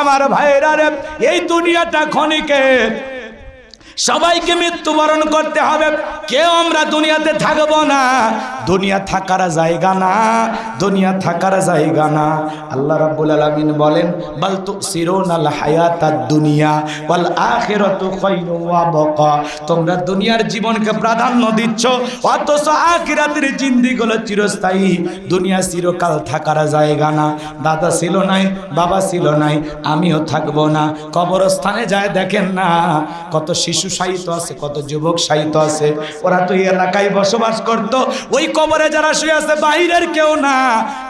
আমার ভাইরা রে, এই দুনিয়াটা খনিকে সবাইকে মৃত্যুবরণ করতে হবে। কেউ আমরা দুনিয়াতে থাকব না। দুনিয়া থাকার জায়গা না, দুনিয়া থাকার জায়গা না। আল্লাহ রাব্বুল আলামিন বলেন, বাল তুসিরুনাল হায়াতাদ দুনিয়া ওয়াল আখিরাতু খায়রু ওয়া বাকা। তোমরা দুনিয়ার জীবনকে প্রাধান্য দিচ্ছ, অথচ আখিরাতের জিন্দেগি হলো চিরস্থায়ী। দুনিয়া চিরকাল থাকার জায়গা না। দাদা ছিল নাই, বাবা ছিল নাই, আমিও থাকব না। কবরস্থানে যায় দেখেন না, কত শিশু সাহিত্য আছে, কত যুবক সাহিত্য আছে। ওরা তো এই এলাকায় বসবাস করত, ওই কবরে যারা শুয়ে আছে, বাইরের কেউ না।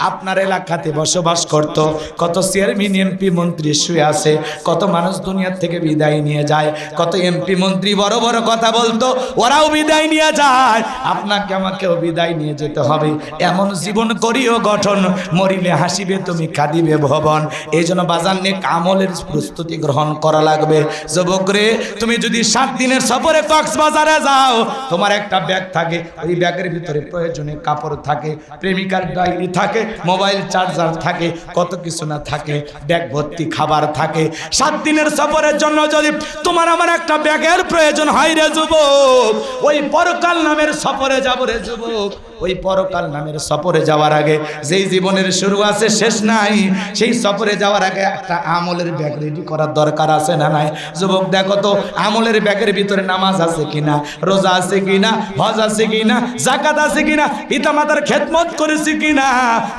আপনার এলাকাতে বসবাস করত, কত চেয়ারম্যান, এমপি মন্ত্রী শুয়ে আছে, কত মানুষ দুনিয়ার থেকে বিদায় নিয়ে যায়, কত এমপি মন্ত্রী বড় বড় কথা বলতো, ওরাও বিদায় নিয়ে যায়। আপনাকে, আমাকেও বিদায় নিয়ে যেতে হবে। এমন জীবন করিও গঠন, মরিলে হাসিবে, তুমি কাঁদিবে ভবন। এই জন্য বাজার নিয়ে আমলের প্রস্তুতি গ্রহণ করা লাগবে। যুবক রে, তুমি যদি সাত দিনের সফরে কক্সবাজারে যাও, তোমার একটা ব্যাগ থাকে, ওই ব্যাগের ভিতরে প্রয়োজনে কাপড় থাকে, প্রেমিকার ডায়েরি থাকে, মোবাইল চার্জার থাকে, কত কিছু না থাকে, ব্যাগ ভর্তি খাবার থাকে। সাত দিনের সফরের জন্য যদি তোমার আমার একটা ব্যাগের প্রয়োজন হয় রে যুবক, ওই পরকাল নামের সফরে যাব রে যুবক। ওই পরকাল নামের সফরে যাওয়ার আগে যেই জীবনের শুরু আছে, শেষ নাই, সেই সফরে যাওয়ার আগে একটা আমলের ব্যাগ রেডি করার দরকার আছে না নাই? যুবক, দেখো তো, আমলের ব্যাগের ভিতরে নামাজ আছে কিনা, রোজা আছে কিনা, হজ আছে কিনা জাকাত আছে কিনা পিতা মাতার খেদমত করেছে কিনা?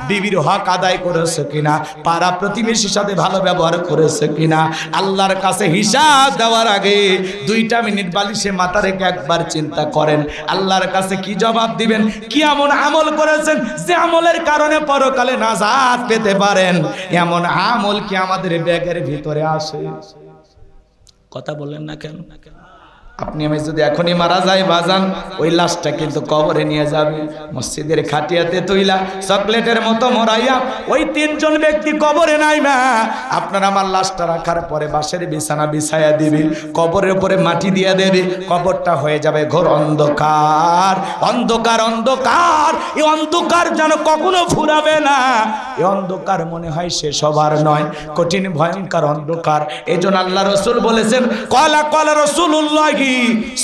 বিবির হক আদায় করেছে কিনা? পাড়া প্রতিবেশীর সাথে ভালো ব্যবহার করেছে কিনা? আল্লাহর কাছে হিসাব দেওয়ার আগে দুইটা মিনিট বালিশে মাথা রেখে একবার চিন্তা করেন। আল্লাহর কাছে কি জবাব দিবেন? কি এমন আমল করেছেন যে আমলের কারণে পরকালে নাজাত পেতে পারেন? এমন আমল কি আমাদের ব্যাগের ভিতরে আসে? কথা বললেন না কেন? আপনি আমি যদি এখনই মারা যাই, বাজান, ওই লাশটা কিন্তু কবরে নিয়ে যাবে, মসজিদের খাটিয়াতে তৈলা চকলেটের মতো মরাইয়া, ওই তিনজন ব্যক্তি কবরে নাই মা। আপনার আমার লাশটা রাখার পরে বাঁশের বিছানা বিছায়া দিবে, কবরের উপরে মাটি দিয়ে দেবে, কবরটা হয়ে যাবে ঘোর অন্ধকার। অন্ধকার অন্ধকার, এই অন্ধকার যেন কখনো ফুরাবে না। এই অন্ধকার মনে হয় সে সবার নয়, কঠিন, ভয়ঙ্কর অন্ধকার। এই জন্য আল্লাহ রসুল বলেছেন, কলা কলা রসুল্লাহি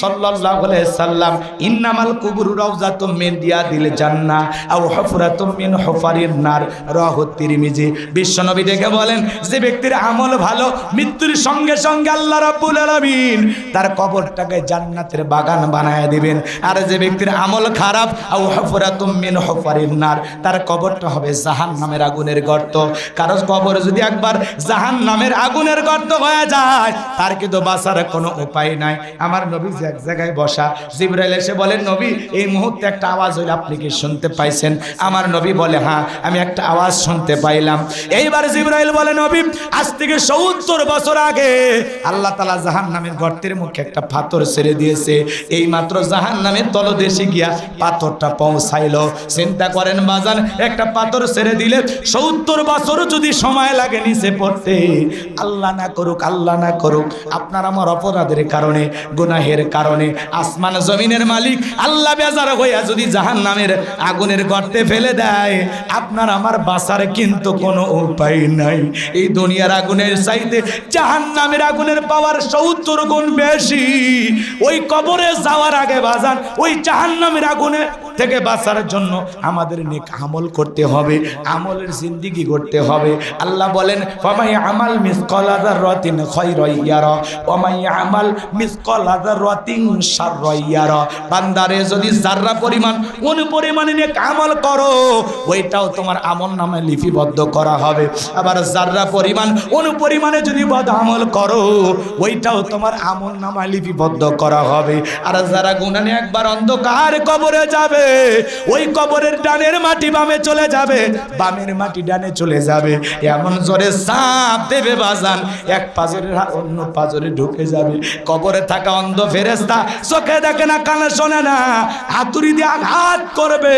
সাল্লাল্লাহু আলাইহি সাল্লাম, ইন্নামাল কুবুরু রাউজাতুম মিন দিয়াদিল জান্নাহ আও হুফরাতুম মিন হুফারিন নার। রাহু তিরমিজি। বিশ্বনবী ডেকে বলেন, যে ব্যক্তির আমল ভালো, মৃত্যুর সঙ্গে সঙ্গে আল্লাহ রাব্বুল আলামিন তার কবরটাকে জান্নাতের বাগান বানায় দিবেন। আর যে ব্যক্তির আমল খারাপ, আও হুফরাতুম মিন হুফারিন নার, তার কবরটা হবে জাহান্নামের আগুনের গর্ত। কারও কবর যদি একবার জাহান্নামের আগুনের গর্ত হয়ে যায়, তার কিন্তু বাঁচার কোনো উপায় নাই। আমার নবী যে এক জায়গায় বসা, জিব্রাইল এসে বলেন নবী, এই মুহূর্তে একটা আওয়াজ হইলে, আপনি কি শুনতে পাইছেন? আমার নবী বলে হ্যাঁ আমি একটা আওয়াজ শুনতে পাইলাম। এইবার জিব্রাইল বলে, নবী, আজ থেকে সত্তর বছর আগে আল্লাহ তালা জাহান নামের গর্তের মুখে একটা পাথর ছেড়ে দিয়েছে। এই মাত্র জাহান নামের তলদেশে গিয়া পাথরটা পৌঁছাইলো। চিন্তা করেন বাজান, একটা পাথর ছেড়ে দিলে সত্তর বছর যদি সময় লাগে নিচে পড়তে। আল্লাহ না করুক, আল্লাহ না করুক, আপনার আমার অপরাধের কারণে গুনাহের কারণে আসমান জমিনের মালিক আল্লাহ বেজার হইয়া যদি জাহান নামের আগুনের গর্তে ফেলে দেয়, আপনার আমার বাঁচার কিন্তু কোনো উপায় নাই। এই দুনিয়ার আগুনের চাইতে জাহান নামের আগুনের পাওয়ার সত্তর গুণ বেশি। ওই কবরে যাওয়ার আগে বাজান, ওই জাহান নামের আগুনে থেকে বাঁচার জন্য আমাদের নেক আমল করতে হবে, আমলের জিন্দিগি করতে হবে। আল্লাহ বলেন, ফমাই আমাল মিসকল রতিন খয়রাইয়ারা ওমাই আমাল মিসকল বান্দারে, যদি জাররা পরিমাণ, কোন পরিমাণে নেক আমল করো, ওইটাও তোমার আমল নামে লিপিবদ্ধ করা হবে। আবার জাররা পরিমাণ, কোন পরিমাণে যদি বদ আমল করো, ওইটাও তোমার আমল নামায় লিপিবদ্ধ করা হবে। আর যারা গুনানে একবার অন্ধকার কবরে যাবে, ওই কবরের ডানের মাটি বামে চলে যাবে, বামের মাটি ডানে চলে যাবে। এমন জোরে সাপ দেবে বাজান, এক পাজরের অন্য পাজরে ঢুকে যাবে। কবরে থাকা অন্ধ ফেরেস্তা চোখে দেখে না, কানে শোনে না, হাতুড়ি দিয়ে আঘাত করবে।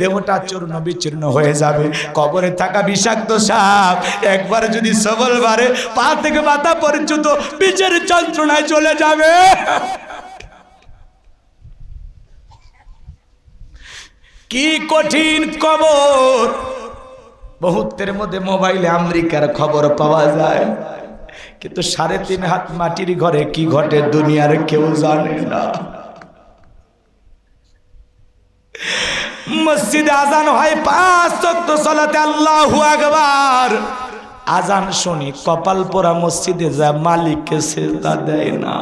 দেহটা চূর্ণ বিচূর্ণ হয়ে যাবে, কবরে থাকা বিষাক্ত সাপ একবার যদি সবল বারে পা থেকে মাথা পর্যন্ত পিচের যন্ত্রণায় চলে যাবে। কি কঠিন কবর। মুহূর্তের মধ্যে মোবাইলে আমেরিকার খবর পাওয়া যায়। কিন্তু সাড়ে তিন হাত মাটির ঘরে কি ঘটে দুনিয়ার কেউ জানে না। মসজিদে আজান হয় পাঁচ চক্ত চলাতে আল্লাহ আকবার। আজান শুনি কপাল পোড়া মসজিদে যা মালিককে সেজদা দেয় না।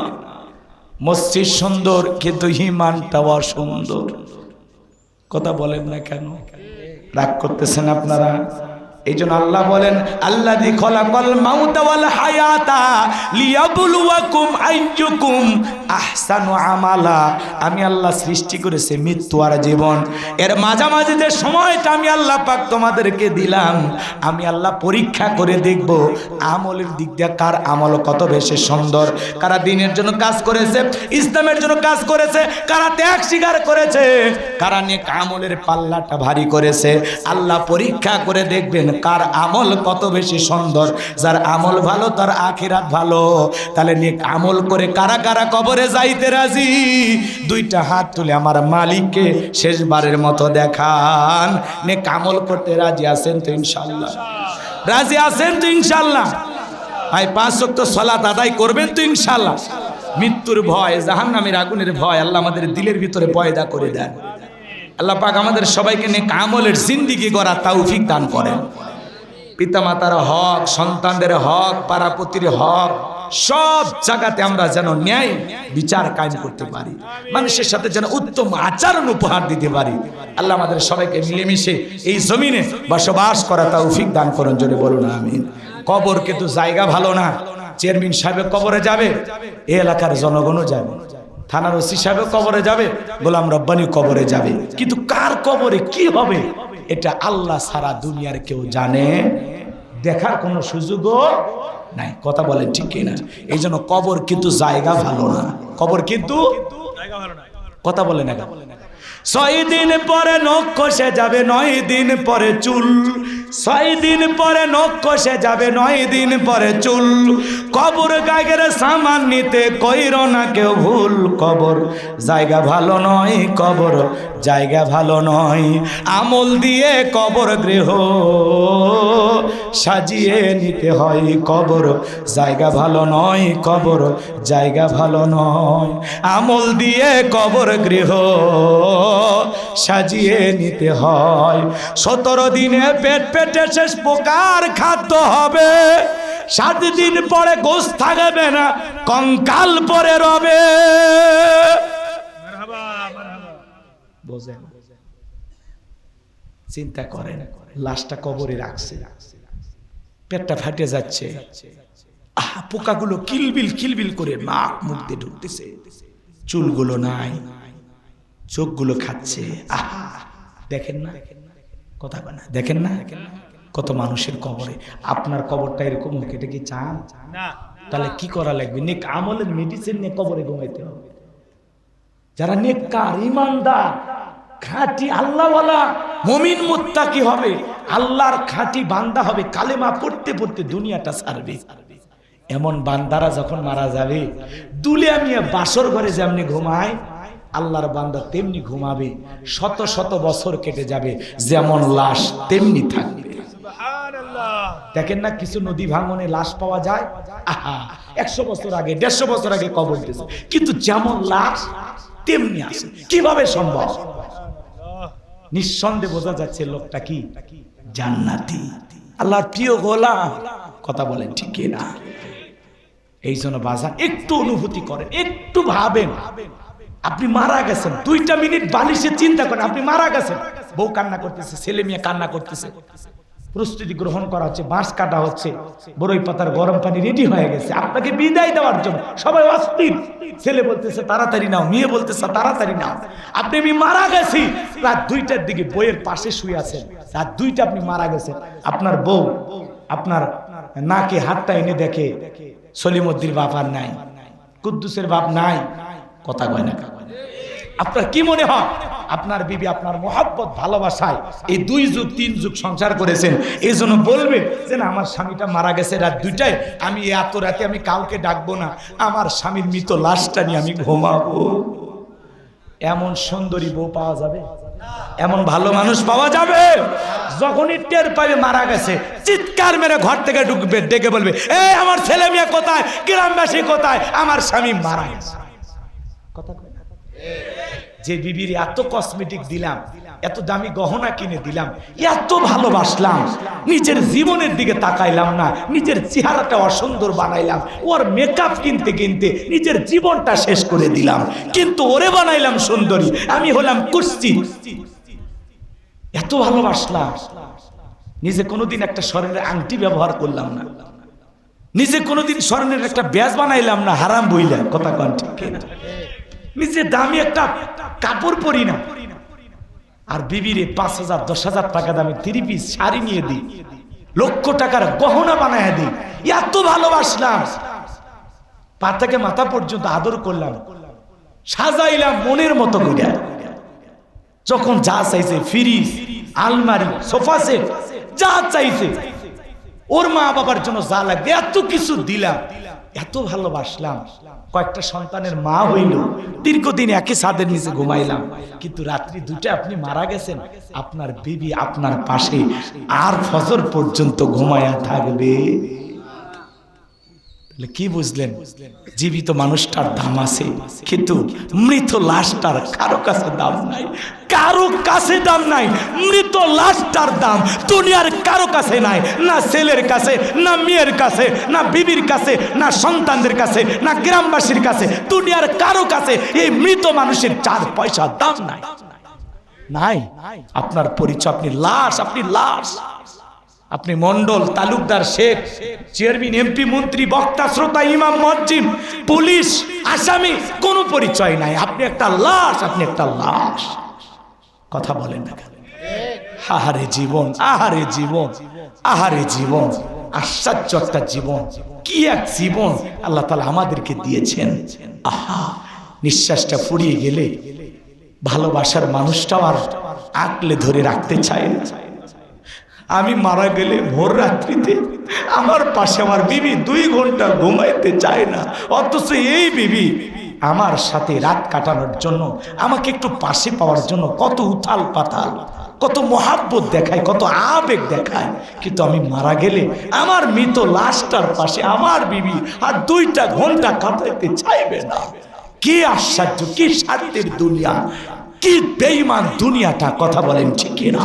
মসজিদ সুন্দর, কিন্তু হিমানটা অসুন্দর। কথা বলেন না কেন? রাগ করতেছেন আপনারা? এই জন্য আল্লাহ বলেন আল্লাহ দি হায়াতা আমি আল্লাহ সৃষ্টি করেছে মৃত্যু আর জীবন। এর মাঝামাঝি যে সময়টা আমি আল্লাহ পাক তোমাদেরকে দিলাম, আমি আল্লাহ পরীক্ষা করে দেখব আমলের দিক দিয়ে কার আমল কত বেশি সুন্দর। কারা দিনের জন্য কাজ করেছে, ইসলামের জন্য কাজ করেছে, কারা ত্যাগ স্বীকার করেছে, কারা নেক আমলের পাল্লাটা ভারী করেছে। আল্লাহ পরীক্ষা করে দেখবেন কার আমল কত বেশি সুন্দর? যার আমল ভালো, তার আখিরাত ভালো। তাহলে নেক আমল করে কারা কারা কবরে যাইতে রাজি? দুইটা হাত তুলে আমার মালিককে শেষবারের মতো দেখান। নেক আমল করতে রাজি আছেন তো ইনশাল্লাহ রাজি আছেন তো ইনশাল্লাহ ভাই, পাঁচ শক্ত সলাত আদায় করবেন তো ইনশাল্লাহ মৃত্যুর ভয়, জাহান্নামের আগুনের ভয় আল্লাহ আমাদের দিলের ভিতরে পয়দা করে দেন। আল্লাহ পাক আমাদের সবাইকে নিয়ে কামলের জিন্দিগি করা তৌফিক দান করেন। পিতামাতার হক, সন্তানদের হক, পাড়াপতির হক, সব জায়গাতে আমরা যেন ন্যায় বিচার কায়েম করতে পারি। মানুষের সাথে যেন উত্তম আচরণ উপহার দিতে পারি। আল্লাহ আমাদের সবাইকে মিলেমিশে এই জমিনে বসবাস করা তৌফিক দান করেন জন্য বলুন, আমিন। কবর কিন্তু জায়গা ভালো না। চেয়ারম্যান সাহেবের কবরে যাবে এই এলাকার জনগণও যাবে। থানার ওসি সাহেব কবরে যাবে। গোলাম রব্বানি কবরে যাবে। কিন্তু কার কবরে কি হবে? এটা আল্লাহ সারা দুনিয়ার কেউ জানে। দেখার কোনো সুযোগও নাই। কথা বলেন ঠিক কিনা এই জন্য কবর কিন্তু জায়গা ভালো না। কবর কিন্তু কথা বলে না ছয় দিন পরে নখ কষে যাবে, নয় দিন পরে চুল। ছয় দিন পরে নখ কষে যাবে, নয় দিন পরে চুল। কবর গাগের সামান নিতে কইর না কেউ ভুল কবর। জায়গা ভালো নয় কবর, জায়গা ভালো নয়। আমল দিয়ে কবর গৃহ সাজিয়ে নিতে হয় কবর। জায়গা ভালো নয় কবর, জায়গা ভালো নয়। আমল দিয়ে কবর গৃহ সাজিয়ে নিতে হয়। সতেরো দিনে পেট পেটে শেষ পোকার খাদ্য হবে। সাত দিন পরে গোস থাকবে না কঙ্কাল পরে রবে। বোঝেন? চিন্তা করেন লাশটা কবরে রাখছে। পেটটা ফাটে যাচ্ছে। আহা পোকাগুলো কিলবিল কিলবিল করে নাক মুখ দিয়ে ঢুকতেছে। চুলগুলো নাই চোখগুলো খাচ্ছে। আহা দেখেন না? কথা বলে না। দেখেন না কত মানুষের কবরে। আপনার কবরটা এরকম হোক এটা কি চান? তাহলে কি করা লাগবে? নেক আমলের মেডিসিন নিয়ে কবরে ঘুমাইতে হবে। যারা নেককার ইমানদার খাঁটি আল্লাহওয়ালা মমিন মুত্তাকি হবে আল্লাহর খাঁটি বান্দা হবে কালেমা পড়তে পড়তে দুনিয়াটা ছাড়বে। এমন বান্দারা যখন মারা যাবে দুলে আমি বাসর ঘরে যেমনি ঘুমায় আল্লাহর বান্দা তেমনি ঘুমাবে, শত শত বছর কেটে যাবে, যেমন লাশ তেমনি থাকবে। দেখেন না কিছু নদী ভাঙনে লাশ পাওয়া যায়? একশো বছর আগে, দেড়শো বছর আগে কবর দিয়েছে। কিন্তু যেমন লাশ, তেমনি আসে। কীভাবে সম্ভব? নিঃসন্দেহে বোঝা যাচ্ছে লোকটা কি? জান্নাতি। আল্লাহর প্রিয় গোলাম। কথা বলেন, ঠিক না এই জন্য বাজার একটু অনুভূতি করেন, একটু ভাবেন। আপনি মারা গেছেন। দুইটা মিনিট বালিশে চিন্তা করেন, আপনি মারা গেছেন। বউ কান্না করতেছে, ছেলে মেয়ে কান্না করতেছে। প্রস্তুতি গ্রহণ করা হচ্ছে, বাঁশ কাটা হচ্ছে বড়ই পাতার গরম পানি রেডি হয়ে গেছে। আপনাকে বিদায় দেওয়ার জন্য সবাই অস্থির। ছেলে বলতেছে, তাড়াতাড়ি নাও। মেয়ে বলতেছে, তাড়াতাড়ি নাও। আপনি আমি মারা গেছি। রাত দুইটার দিকে বইয়ের পাশে শুয়ে আছেন। রাত দুইটা আপনি মারা গেছেন। আপনার বউ, আপনার নাকে হাতটা এনে দেখে, সলিমুদ্দির বাপ আর নাই। কুদ্দুসের বাপ নাই। কথা কয় না আপনার কি মনে হয়? আপনার বিবি আপনার মোহাব্বত, ভালোবাসায় এই দুই যুগ, তিন যুগ সংসার করেছেন। এই জন্য বলবে যে, না, আমার স্বামীটা মারা গেছে রাত দুইটায়। আমি এত রাতে আমি কাউকে ডাকবো না। আমার স্বামীর মৃত লাশটা নিয়ে আমি ঘুমাবো। এমন সুন্দরী বউ পাওয়া যাবে? এমন ভালো মানুষ পাওয়া যাবে? যখনই টের পাবে মারা গেছে, চিৎকার মেরে ঘর থেকে ঢুকবে, ডেকে বলবে, এই, আমার ছেলে মেয়ে কোথায়? গ্রামবাসী কোথায়? আমার স্বামী মারা গেছে। কথা কয় না? যে বিবির এত কসমেটিক দিলাম, এত দামি গহনা কিনে দিলাম, এত ভালোবাসলাম, নিজের জীবনের দিকে তাকাইলাম না, নিজের চেহারাটা অসুন্দর বানাইলাম, ওর মেকআপ কিনতে কিনতে নিজের জীবনটা শেষ করে দিলাম কিন্তু ওরে বানাইলাম সুন্দরী, আমি হলাম কুস্তি এত ভালোবাসলাম, নিজে কোনোদিন একটা স্বর্ণের আংটি ব্যবহার করলাম না নিজে কোনোদিন স্বর্ণের একটা ব্যাজ বানাইলাম না, হারাম বইলাম কথা কন ঠিক? নিজে দামি একটা কাপড় পরি না। আর বিবিরে পাঁচ হাজার, দশ হাজার টাকা দামে থ্রি পিস শাড়ি নিয়ে দিই লক্ষ টাকার গহনা বানায় দিই এত ভালোবাসলাম। পা থেকে মাথা পর্যন্ত আদর করলাম। সাজাইলাম মনের মতো করে। যখন যা চাইছে, ফ্রিজ, আলমারি, সোফা সেট, যা চাইছে, ওর মা বাবার জন্য যা লাগবে, এত কিছু দিলাম। এত ভালোবাসলাম, কয়েকটা সন্তানের মা হইল। দীর্ঘদিন একই ছাদের নিচে ঘুমাইলাম। কিন্তু রাত্রি দুটো আপনি মারা গেছেন, আপনার বিবি আপনার পাশে আর ফজর পর্যন্ত ঘুমায়া থাকবে। কি বুঝলেন? জীবিত মানুষটার দাম আছে, কিন্তু মৃত লাশটার কারও কাছে দাম নাই, কারও কাছে দাম নাই, মৃত লাশটার দাম দুনিয়ার কারও কাছে নাই, না ছেলের কাছে, না মেয়ের কাছে, না বিবির কাছে, না সন্তানদের কাছে, না গ্রামবাসীর কাছে, দুনিয়ার কারও কাছে এই মৃত মানুষের চার পয়সা দাম নাই। নাই। আপনার পরিচয়, আপনি লাশ আপনি লাশ। আপনি মন্ডল তালুকদার শেখ, চেয়ারম্যান, এমপি, মন্ত্রী, বক্তা, শ্রোতা, ইমাম, মসজিদ, পুলিশ, আসামি, কোনো পরিচয় নাই। আপনি একটা লাশ, আপনি একটা লাশ। কথা বলেন না আহারে জীবন আহারে জীবন আহারে জীবন, আশ্চর্য একটা জীবন। কি এক জীবন আল্লাহ তালা আমাদেরকে দিয়েছেন। আহা, নিঃশ্বাসটা ফুরিয়ে গেলে ভালোবাসার মানুষটাও আর আঁকলে ধরে রাখতে চায় না। আমি মারা গেলে ভোর রাত্রিতে আমার পাশে আমার বিবি দুই ঘণ্টা ঘুমাইতে চায় না। অথচ এই বিবি আমার সাথে রাত কাটানোর জন্য, আমাকে একটু পাশে পাওয়ার জন্য কত উথাল পাতাল কত মহাব্বত দেখায়, কত আবেগ দেখায়। কিন্তু আমি মারা গেলে আমার মৃত লাশটার পাশে আমার বিবি আর দুইটা ঘণ্টা কাটাইতে চাইবে না। কি আশ্চর্য, কি স্বার্থের দুনিয়া, কি বেইমান দুনিয়াটা, কথা বলেন ঠিক না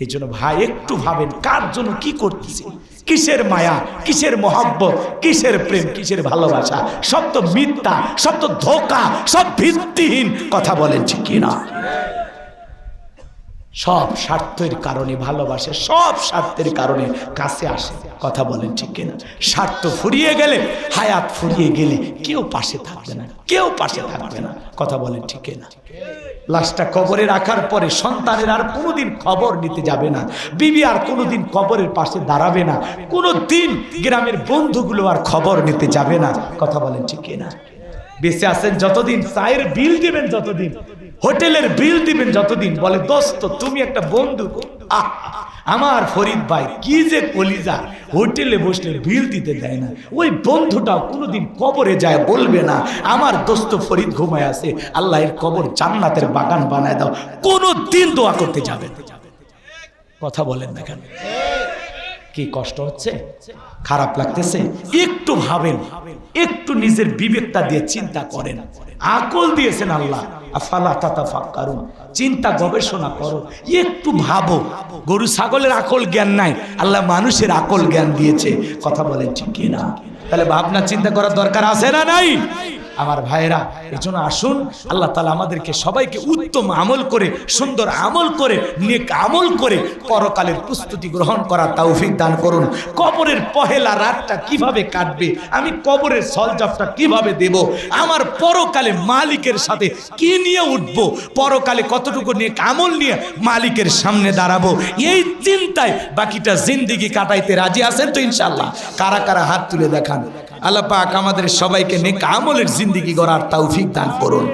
এই জন্য ভাই, একটু ভাবেন, কার জন্য কি করতেছে? কিসের মায়া? কিসের মহাব্বত? কিসের প্রেম? কিসের ভালোবাসা? সব তো মিথ্যা, সব তো ধোকা, সব ভিত্তিহীন। কথা বলেন ঠিক কিনা? সব স্বার্থের কারণে ভালোবাসে, সব স্বার্থের কারণে কাছে আসে। কথা বলেন ঠিক কিনা? স্বার্থ ফুরিয়ে গেলে, হায়াত ফুরিয়ে গেলে কেউ পাশে থাকবে না, কেউ পাশে থাকবে না। কথা বলেন ঠিক কিনা? লাশটা কবরে রাখার পরে সন্তানের আর কোনোদিন খবর নিতে যাবে না, বিবি আর কোনোদিন কবরের পাশে দাঁড়াবে না কোনো দিন গ্রামের বন্ধুগুলো আর খবর নিতে যাবে না। কথা বলেন ঠিক কিনা? বেঁচে আছেন যতদিন, চায়ের বিল দিবেন যতদিন। হোটেলের বিল দিবেন যতদিন, বলে, দোস্ত, তুমি একটা বন্ধু আমার ফরিদ ভাই, কি যে কলিজা। হোটেলে বসলে বিল দিতে দেয় না। ওই বন্ধুটাও কোনোদিন কবরে যায় বলবে না। আমার দোস্ত ফরিদ ঘুমায় আছে, আল্লাহ এর কবর জান্নাতের বাগান বানায় দাও। কোনো দিন দোয়া করতে যাবে কথা বলেন না কেন? কি কষ্ট হচ্ছে? খারাপ লাগতেছে? একটু ভাবেন, একটু নিজের বিবেকটা দিয়ে চিন্তা করেন। আকল দিয়েছেন আল্লাহ। চিন্তা গবেষণা করো, একটু ভাবো। গরু, ছাগলের আকল জ্ঞান নাই। আল্লাহ মানুষের আকল জ্ঞান দিয়েছে। কথা বলেন ঠিক না তাহলে ভাবনা, চিন্তা করার দরকার আছে না নাই? আমার ভাইরা এই জন্য আসুন, আল্লাহ তালা আমাদেরকে সবাইকে উত্তম আমল করে, সুন্দর আমল করে, নেক আমল করে পরকালের প্রস্তুতি গ্রহণ করা তৌফিক দান করুন। কবরের পহেলা রাতটা কীভাবে কাটবে? আমি কবরের সলজাফটা কীভাবে দেব? আমার পরকালে মালিকের সাথে কি নিয়ে উঠবো? পরকালে কতটুকু নিয়ে আমল নিয়ে মালিকের সামনে দাঁড়াবো? এই চিন্তায় বাকিটা জিন্দিগি কাটাইতে রাজি আছেন তো ইনশাল্লাহ কারা কারা হাত তুলে দেখান? আল্লাহ পাক আমাদের সবাইকে নেক আমলের জিন্দিগি গড়ার তৌফিক দান করুন।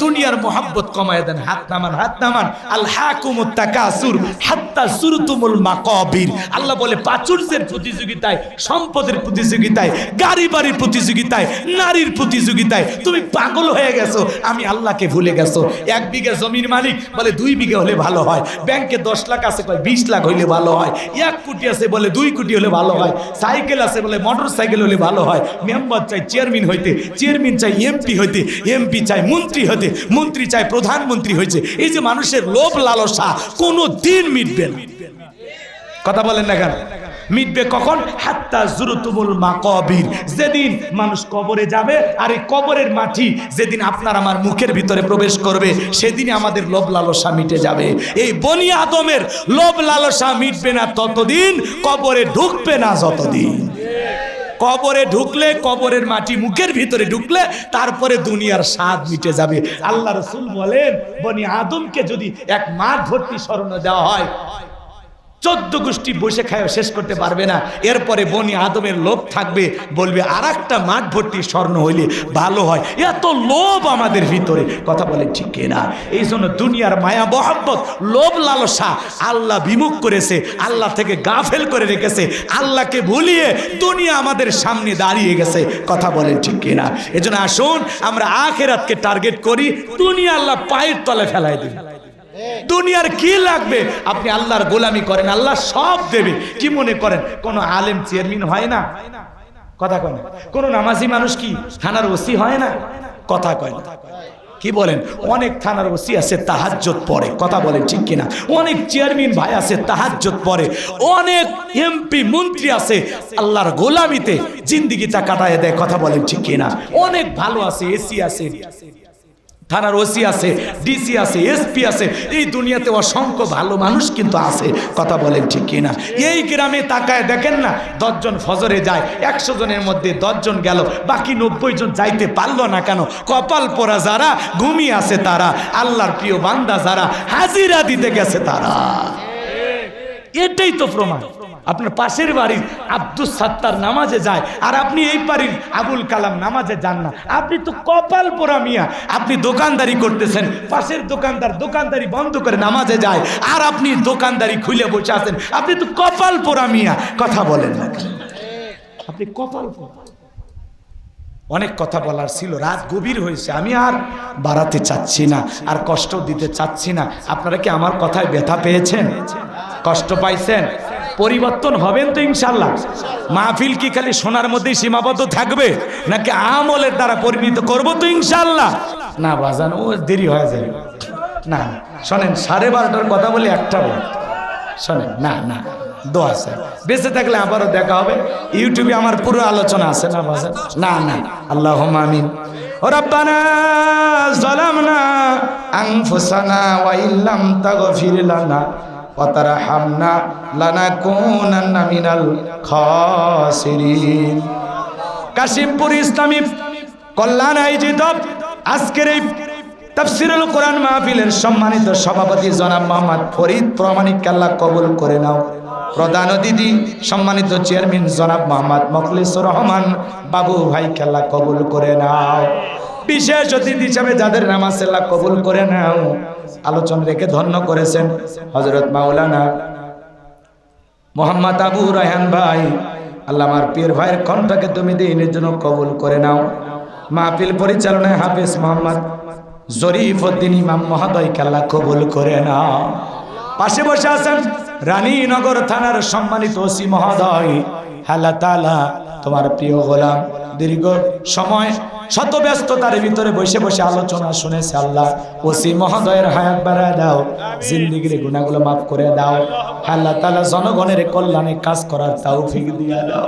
দুনিয়ার মোহাব্বত কমায় দেন, হাত নামান হাত নামান। আল হাকুমুত তাকাসুর, হাত্তা আল্লাহ বলে, প্রাচুর্যের প্রতিযোগিতায়, সম্পদের প্রতিযোগিতায়, গাড়ি বাড়ির প্রতিযোগিতায়, নারীর প্রতিযোগিতায় তুমি পাগল হয়ে গেছো, আমি আল্লাহকে ভুলে গেছো। এক বিঘা জমির মালিক বলে, দুই বিঘা হলে ভালো হয়। ব্যাংকে দশ লাখ আছে কয়, বিশ লাখ হইলে ভালো হয়। এক কোটি আছে বলে, দুই কোটি হলে ভালো হয়। সাইকেল আছে বলে মোটর সাইকেল হলে ভালো হয়। মেম্বার চাই চেয়ারম্যান হইতে, চেয়ারম্যান চাই এমপি হইতে, এমপি চাই মন্ত্রী হইতে, মন্ত্রী চাই প্রধানমন্ত্রী হয়েছে এই যে মানুষের লোভ লালসা, কোনো দিন মিটবে না। কথা বলেন না কেন? মিটবে কখন? হাত্তা জুরুতুমুল মাকাবির। যেদিন মানুষ কবরে যাবে, আর এই কবরের মাটি যেদিন আপনার আমার মুখের ভিতরে প্রবেশ করবে, সেদিনই আমাদের লোভ লালসা মিটে যাবে। এই বনি আদমের লোভ লালসা মিটবে না ততদিন, কবরে ঢুকবে না যতদিন। কবরে ঢুকলে কবরের মাটি মুখের ভিতরে ঢুকলে তারপরে দুনিয়ার স্বাদ মিটে যাবে। আল্লাহ রসুল বলেন, বনি আদমকে যদি এক মাঠ ভর্তি স্মরণ দেওয়া হয় চোদ্দ গোষ্ঠী বসে খায়, শেষ করতে পারবে না। এরপরে বনি আদমের লোভ থাকবে, বলবে আর একটা মাঠ ভর্তি স্বর্ণ হইলে ভালো হয়। এত লোভ আমাদের ভিতরে। কথা বলে ঠিক না এই জন্য দুনিয়ার মায়া, মহাব্বত, লোভ, লালসা আল্লাহ বিমুখ করেছে, আল্লাহ থেকে গাফেল করে রেখেছে, আল্লাহকে ভুলিয়ে দুনিয়া আমাদের সামনে দাঁড়িয়ে গেছে। কথা বলেন ঠিক কিনা? এজন্য আসুন, আমরা আখেরাতকে টার্গেট করি, দুনিয়া আল্লাহ পায়ের তলে ফেলাই দিন দুনিয়ার কি লাগবে? আপনি আল্লাহর গোলামি করেন, আল্লাহ সব দেবে। কি মনে করেন? কোন আলেম চেয়ারম্যান হয় না? কথা কয় না। কোন নামাজি মানুষ কি থানার ওসি হয় না? কথা কয় না। কি বলেন? অনেক থানার ওসি আছে তাহাজ্জত পড়ে। কথা বলেন ঠিক কিনা? অনেক চেয়ারম্যান ভাই আছে তাহাজ্জত পড়ে। অনেক এমপি, মন্ত্রী আছে, আল্লাহর গোলামিতে জিন্দিগিটা কাটায় দেয়। কথা বলেন ঠিক কিনা? অনেক ভালো আছে, এসি আছে। থানার ওসি আছে, ডিসি আছে, এসপি আছে, এই দুনিয়াতে অসংখ্য ভালো মানুষ কিন্তু আছে। কথা বলেন ঠিক কিনা? এই গ্রামে তাকায় দেখেন না, দশজন ফজরে যায়, একশো জনের মধ্যে দশজন গেল, বাকি নব্বই জন যাইতে পারল না কেন? কপাল পরা যারা, ঘুমিয়ে আছে তারা, আল্লাহর প্রিয় বান্দা যারা, হাজিরা দিতে গেছে তারা। এটাই তো প্রমাণ। আপনার পাশের বাড়ির আব্দুল সাত্তার নামাজে যায়, আর আপনি এই বাড়ির আবুল কালাম নামাজে যান না। আপনি তো কপাল পোড়া মিয়া। আপনি দোকানদারি করতেছেন, পাশের দোকানদার দোকানদারি বন্ধ করে নামাজে যায়, আর আপনি দোকানদারি খুলে বসে আছেন। আপনি তো কপাল পোড়া মিয়া, কথা বলেন না আপনি কপাল অনেক কথা বলার ছিল, রাত গভীর হয়েছে, আমি আর বাড়াতে চাচ্ছি না, আর কষ্ট দিতে চাচ্ছি না। আপনারা কি আমার কথায় ব্যথা পেয়েছেন? কষ্ট পাইছেন? পরিবর্তন হবেন তো ইনশাল্লাহ মাহফিল কি খালি সোনার মধ্যেই সীমাবদ্ধ থাকবে? নাকি আমলের দ্বারা পরিণত করব তো ইনশাল্লাহ না বাজান, ও দেরি হয়ে যাবে। না শোনেন, সাড়ে বারোটার কথা বলি, একটা বল। শোনেন, না না, দোয়া আছে। বেঁচে থাকলে আবারও দেখা হবে। ইউটিউবে আমার পুরো আলোচনা আছে, না বাজার না না। আল্লাহ আমিন। ও রব্বানা জালামনা আনফুসানা ওয়া ইল্লাম তাগফির লানা ওয়া তারহামনা লানাকুনান্না মিনাল খাসিরিন। কাশিমপুর ইসলামী কল্যাণ আয়োজিত আজকের এই তাফসিরুল কোরআন মাহফিলের সম্মানিত সভাপতি জনাব মোহাম্মদ ফরিদ প্রমাণিক কাল্লা কবুল করে নাও। প্রধান অতিথি, সম্মানিত চেয়ারম্যান জনাব মোহাম্মদ মখলিসুর রহমান বাবু ভাই খেলা কবুল করে নাও। বিশেষ অতিথি হিসাবে যাদের নামাজ আল্লাহ কবুল করে নাও, আলোচনা রেখে ধন্য করেছেন হজরত মাওলানা মোহাম্মদ আবু রায়হান ভাই। আল্লাহ আমার পীর ভাইয়ের কণ্ঠকে তুমি দিনের জন্য কবুল করে নাও। মাহফিল পরিচালনায় হাফিজ মোহাম্মদ জরিফ উদ্দিন ইমাম মহোদয় আল্লাহ কবুল করে নাও। পাশে বসে আছেন রানীনগর থানার সম্মানিত ওসি মহোদয়। আল্লাহ তালা, তোমার প্রিয় গোলাম। দীর্ঘ সময় শত ব্যস্ততার ভিতরে বসে বসে আলোচনা শুনেছে আল্লাহ। ওসি মহোদয়ের হায়াত বাড়ায় দাও, জিন্দিগির গুণাগুলো মাফ করে দাও। আল্লাহ তালা জনগণের কল্যাণে কাজ করার তাও ফিক দিয়ে দাও।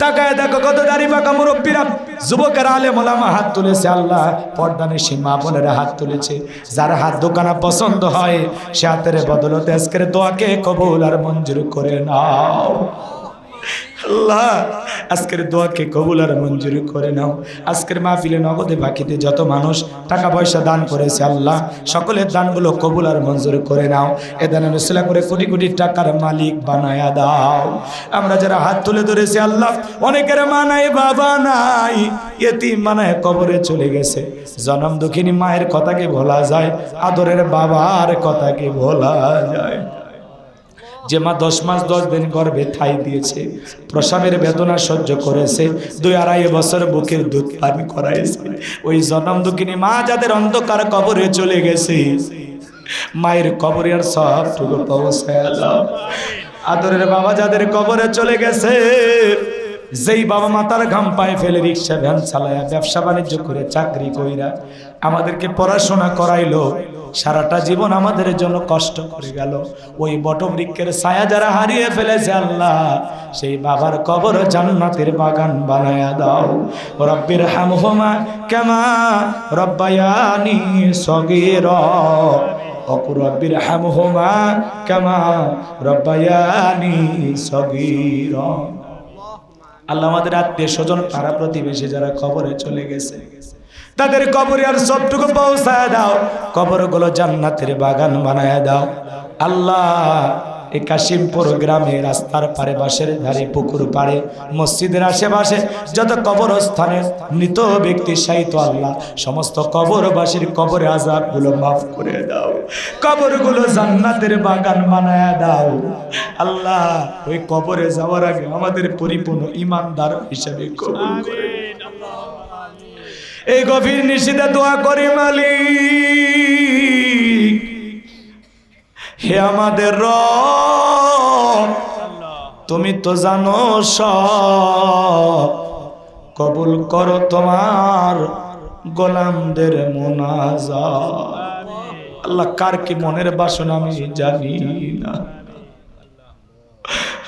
তাকায় দেখো কত দাড়ি পাকা মুরব্বীরা। যুবকের আলে মোলামা হাত তুলেছে আল্লাহ পর্দানে সীমা বোনেরা হাত তুলেছে। যার হাত দোকানা পছন্দ হয়, সে হাতের বদলতে আজকের দোয়াকে কবুল আর মঞ্জুর করে নাও। আল্লাহ, আজকের দোয়াকে কবুল আর মঞ্জুরি করে নাও। আজকের মাহফিলে নগদে বাকিতে যত মানুষ টাকা পয়সা দান করেছে আল্লাহ, সকলের দানগুলো কবুল আর মঞ্জুর করে নাও। এ দানের উসিলা করে কোটি কোটি টাকার মালিক বানায়া দাও। আমরা যারা হাত তুলে ধরেছি আল্লাহ, অনেকের মানায় বাবা নাই, এতিম মানায় কবরে চলে গেছে। জনম দুঃখিনী মায়ের কথাকে ভোলা যায়, আদরের বাবার কথাকে ভোলা যায়। যে মা দশ মাস দশ দিন গর্ভে ঠাই দিয়েছে। প্রসাবের বেদনা সহ্য করেছে। দুই আড়াই বছর বুকের দুধ পান করাইছে। ওই জনম দুঃখিনী মা যাদের অন্ধকার কবরে চলে গেছে। মায়ের কবরে আর সবটুকু পৌঁছে আদরের বাবা যাদের কবরে চলে গেছে। যেই বাবা মাতার ঘাম পায়ে ফেলে রিক্সা ভ্যান চালায়া ব্যবসা বাণিজ্য করে চাকরি কইরা আমাদেরকে পড়াশোনা করাইলো, সারাটা জীবন আমাদের জন্য কষ্ট করে গেল। ওই বটবৃক্ষের ছায়া যারা হারিয়ে ফেলেছে আল্লাহ, সেই বাবার কবর জান্নাতের বাগান বানায়া দাও। রব্বির হামহুমা কেমা রব্বায়ানি সগীর। অকুরব্বির হামহুমা কেমা রব্বায়ানি সগীর। আল্লাহ আমাদের আত্মীয় স্বজন, পাড়া প্রতিবেশী যারা কবরে চলে গেছে, তাদের কবরে আর সবটুকু পৌঁছায় দাও, কবরগুলো জান্নাতের বাগান বানায় দাও। আল্লাহ এই কাশিমপুর গ্রামে রাস্তার পারে বাসের ধারে পুকুর পাড়ে মসজিদের আশেপাশে যত কবরস্থানে মৃত ব্যক্তি সাহিত আল্লাহ। সমস্ত কবরবাসীর কবরে আজাবগুলো মাফ করে দাও। কবরগুলো জান্নাতের বাগান বানায় দাও। আল্লাহ ওই কবরে যাওয়ার আগে আমাদের পরিপূর্ণ ইমানদার হিসেবে কবুল করে এই গভীর নিশিতে দোয়া করে মালিক। হে আমাদের রব তুমি তো জানো সব। কবুল করো তোমার গোলামদের মোনাজা আল্লাহ কার কি মনের বাসনা আমি জানি না।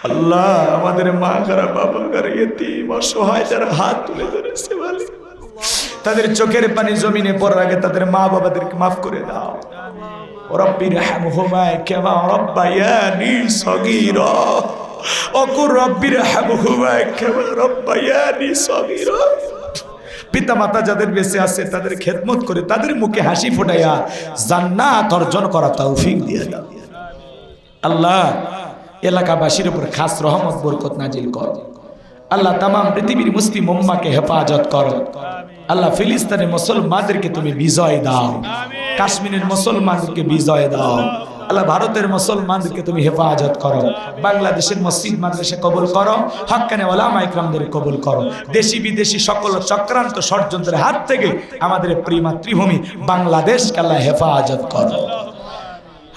আল্লাহ আমাদের মা কারা বাবা অসহায় যারা হাত তুলে ধরেছে তাদের চোখের পানি জমিনে পড়ার আগে তাদের মা বাবাদেরকে মাফ করে দাও। রব্বির হামহুমা কেমা রব্বায়ানি সগীরা। অকুর রব্বির পিতা মাতা যাদের বেঁচে আছে, তাদের খেদমত করে তাদের মুখে হাসি ফোটাইয়া জান্নাত অর্জন করা তৌফিক দিয়ে দাও। আল্লাহ, এলাকাবাসীর উপর খাস রহমত, বরকত নাজিল কর। আল্লাহ তাম পৃথিবীর মুসলিম উম্মাকে হেফাজত করো। আল্লাহ ফিলিস্তিনের মুসলমানদেরকে তুমি বিজয় দাও। কাশ্মীরের মুসলমানদেরকে বিজয় দাও। আল্লাহ ভারতের মুসলমানদেরকে তুমি হেফাজত করো। বাংলাদেশের মসজিদ মাদ্রাসা কবুল করো। হকানে ওলামা ইকরামদের কবুল করো। দেশি বিদেশি সকল চক্রান্ত ষড়যন্ত্রের হাত থেকে আমাদের প্রিয় মাতৃভূমি বাংলাদেশকে আল্লাহ হেফাজত করো।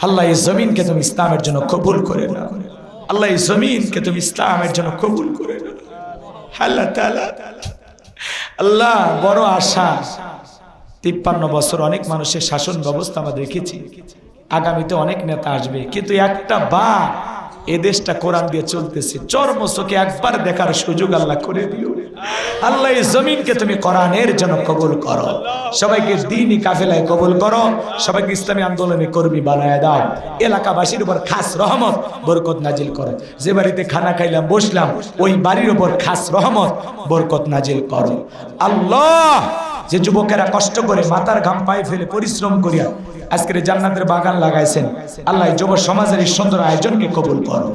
আল্লাহ এই জমিনকে তুমি ইসলামের জন্য কবুল করে না আল্লাহ এই জমিনকে তুমি ইসলামের জন্য কবুল করে না আল্লাহ আল্লাহ বড় আশা। তিপ্পান্ন বছর অনেক মানুষের শাসন ব্যবস্থা আমরা দেখেছি। আগামীতে অনেক নেতা আসবে। কিন্তু একটা বা এ দেশটা কোরআন দিয়ে চলতেছে। চর্মসকে একবার দেখার সুযোগ আল্লাহ করে দিও আল্লাহ এই জমিনকে তুমি কোরআনের জন্য কবুল করো। সবাইকে দিনই কাফেলায় কবুল করো। সবাইকে ইসলামী আন্দোলনে কর্মী বানায় দাও। এলাকাবাসীর উপর খাস রহমত বরকত নাজিল করো। যে বাড়িতে খানা খাইলাম, বসলাম, ওই বাড়ির উপর খাস রহমত বরকত নাজিল করো। আল্লাহ! যে যুবকেরা কষ্ট করে মাথার ঘাম পায়ে ফেলে পরিশ্রম করিয়া আজকের জান্নাতের বাগান লাগাইছেন, আল্লাহ যুব সমাজের এই সুন্দর আয়োজনকে কবুল করো।